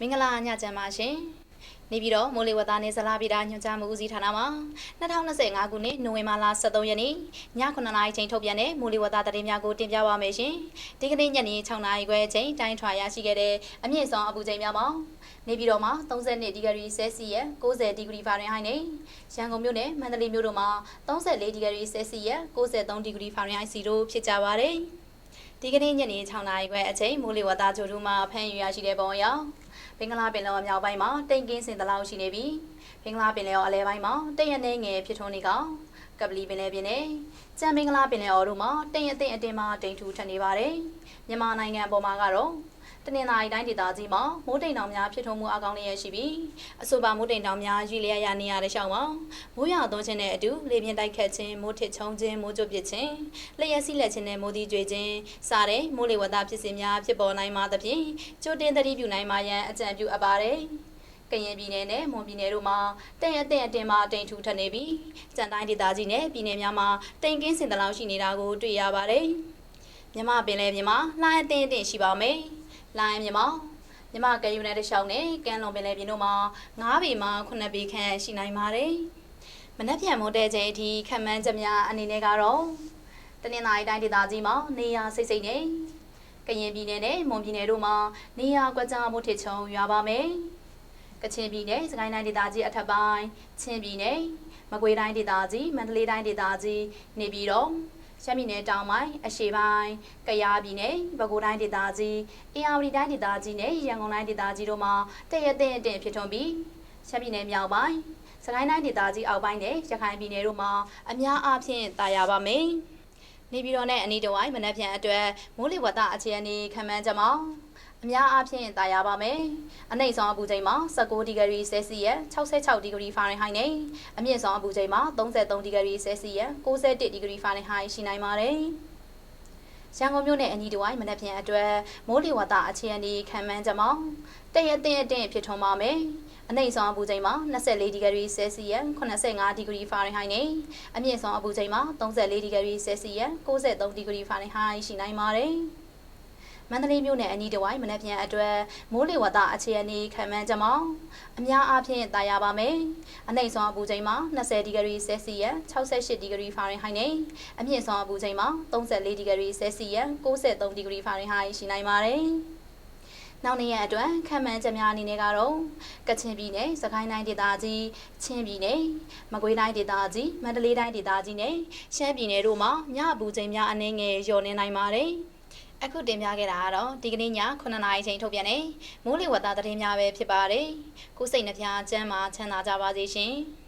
မင်္ဂလာညချမ်းပါရှင်နေပြီးတော့မိုးလေဝသနဲ့ဇလားဗီတာညွှန်ကြားမှုဦးစီးဌာနမှာ2025ခုနှစ်နိုဝင်ဘာလ23ရက်နေ့ည9:00နာရီချိန်ထုတ်ပြန်တဲ့မိုးလေဝသသတင်းများကိုတင်ပြပါမယ်ရှင်ဒီကနေ့ညနေ6:00နာရီခွဲအချိန်တိုင်းထွာရရှိခဲ့တဲ့အမြင့်ဆုံးအပူချိန်များမှာနေပြီးတော့မှာ32ဒီဂရီဆဲစီယပ်90ဒီဂရီဖာရင်ဟိုက်နဲ့ရန်ကုန်မြို့နဲ့မန္တလေးမြို့တို့မှာ34ဒီဂရီဆဲစီယပ်93ဒီဂရီဖာရင်ဟိုက်စီတို့ဖြစ်ကြပါတယ် ဒီကနေ့ညနေ6:00နာရီခွဲအချိန်မိုးလေဝသကြိုတူမှာဖမ်းယူရရှိတဲ့ပုံအရောဘင်္ဂလားပင်လယ်အော်မြောက်ပိုင်းမှာတိမ်ကင်းစင်တလောက်ရှိနေပြီးဘင်္ဂလားပင်လယ်အော်အလဲပိုင်းမှာတိမ်ရနေငယ်ဖြစ်ထွန်းနေကကပလီပင်လယ်ပြင်နဲ့ကြံဘင်္ဂလားပင်လယ်အော်တို့မှာတိမ်ရသိမ့်အတင်းမှာတိမ်ထူထပ်နေပါတယ်မြန်မာနိုင်ငံအပေါ်မှာကတော့ တနင်္လာရီတိုင်းဒေသကြီးမှာမိုးတိမ်တောင်များဖြစ်ထွန်းမှုအကောင်းလေးရရှိပြီးအဆိုပါမိုးတိမ်တောင်များရွေလျက်ရနေရတဲ့ရှောင်းမှာမိုးရွာသွန်းခြင်းနဲ့အတူလေပြင်းတိုက်ခတ်ခြင်းမိုးထစ်ချုံခြင်းမိုးကြိုပစ်ခြင်းလျှက်စီးလက်ခြင်းနဲ့မိုးသီးကြွေခြင်းစတဲ့မိုးလေဝသဖြစ်စဉ်များဖြစ်ပေါ်နိုင်မှာသဖြင့်ကြိုတင်သတိပြုနိုင်မှာရန်အကြံပြုအပ်ပါတယ်ကရင်ပြည်နယ်နဲ့မွန်ပြည်နယ်တို့မှာတိမ်အထင်အတင်မှာတိမ်ထူထပ်နေပြီးကြံတိုင်းဒေသကြီးနဲ့ပြည်နယ်များမှာတိမ်ကင်းစင်တလောက်ရှိနေတာကိုတွေ့ရပါတယ်မြမပင်လေပြင်မှာလှိုင်းအထင်အတင်ရှိပါမယ် လိုင်းမြမမြမကယူနယ်တစ်လျှောက်နဲ့ကမ်းလွန်ပင်လယ်ပြင်တို့မှာ9ပေမှ9ပေခန့်ရှိနိုင်ပါတယ်။မနက်ဖြန်မိုးတဲ့ချိန်အထိခံမှန်းချက်များအနေနဲ့ကတော့တနင်္လာရီတိုင်းဒေသကြီးမှာနေရာစိတ်စိတ်နဲ့ကရင်ပြည်နယ်နဲ့မွန်ပြည်နယ်တို့မှာနေရာကွက်ကြားမှုထစ်ချုံရွာပါမယ်။ကချင်ပြည်နယ်စကိုင်းတိုင်းဒေသကြီးအထက်ပိုင်းချင်းပြည်နယ်မကွေးတိုင်းဒေသကြီးမန္တလေးတိုင်းဒေသကြီးနေပြည်တော် ရှမ်းပြည်နယ်တောင်ပိုင်းအရှေ့ပိုင်းကယားပြည်နယ်ပဲခူးတိုင်းဒေသကြီးအေရဝတီတိုင်းဒေသကြီးနဲ့ရန်ကုန်တိုင်းဒေသကြီးတို့မှာတရတဲ့အတင်ဖြစ်ထွန်းပြီးရှမ်းပြည်နယ်မြောက်ပိုင်းစကိုင်းတိုင်းဒေသကြီးအောက်ပိုင်းနဲ့ရခိုင်ပြည်နယ်တို့မှာအများအားဖြင့်တာယာပါမယ်။နေပြည်တော်နဲ့အနီးတစ်ဝိုင်းမနက်ဖြန်အတွက်မိုးလေဝသအခြေအနေခံမှန်းချက်မှာ အများအားဖြင့်တာယာပါမယ်။အနှိမ့်ဆုံးအပူချိန်မှာ19ဒီဂရီဆဲစီယပ်66ဒီဂရီဖာရင်ဟိုက်နဲ့အမြင့်ဆုံးအပူချိန်မှာ33ဒီဂရီဆဲစီယပ်61ဒီဂရီဖာရင်ဟိုက်ရှိနိုင်ပါတယ်။ရန်ကုန်မြို့နယ်အနီးတစ်ဝိုင်းမနက်ဖြန်အတွက်မိုးလေဝသအခြေအနေခံမှန်းချက်မှာတရတဲ့အတင်ဖြစ်ထွန်းပါမယ်။အနှိမ့်ဆုံးအပူချိန်မှာ24ဒီဂရီဆဲစီယပ်85ဒီဂရီဖာရင်ဟိုက်နဲ့အမြင့်ဆုံးအပူချိန်မှာ34ဒီဂရီဆဲစီယပ်63ဒီဂရီဖာရင်ဟိုက်ရှိနိုင်ပါတယ်။ မန္တလေးမြို့နယ်အနီးတစ်ဝိုင်းမနက်ဖြန်အတွက်မိုးလေဝသအခြေအနေခံမှန်းချက်မှာအများအားဖြင့်တာယာပါမယ်။အနှိမ့်ဆုံးအပူချိန်မှာ20ဒီဂရီဆဲစီယပ်68ဒီဂရီဖာရင်ဟိုက်နဲ့အမြင့်ဆုံးအပူချိန်မှာ34ဒီဂရီဆဲစီယပ်63ဒီဂရီဖာရင်ဟိုက်ရှိနိုင်ပါတယ်။နောက်နေ့ရက်အတွက်ခံမှန်းချက်များအနေနဲ့ကတော့ကချင်ပြည်နယ်၊စကိုင်းတိုင်းဒေသကြီး၊ချင်းပြည်နယ်၊မကွေးတိုင်းဒေသကြီး၊မန္တလေးတိုင်းဒေသကြီးနဲ့ရှမ်းပြည်နယ်တို့မှာညအပူချိန်များအနည်းငယ်လျော့နေနိုင်ပါတယ်။ အခုတင်ပြခဲ့တာကတော့ဒီကနေ့ည9:00နာရီချိန်ထုတ်ပြန်တဲ့မိုးလေဝသသတင်းများပဲဖြစ်ပါတယ်။ကိုစိတ်နှပြချမ်းသာချမ်းသာကြပါစေရှင်။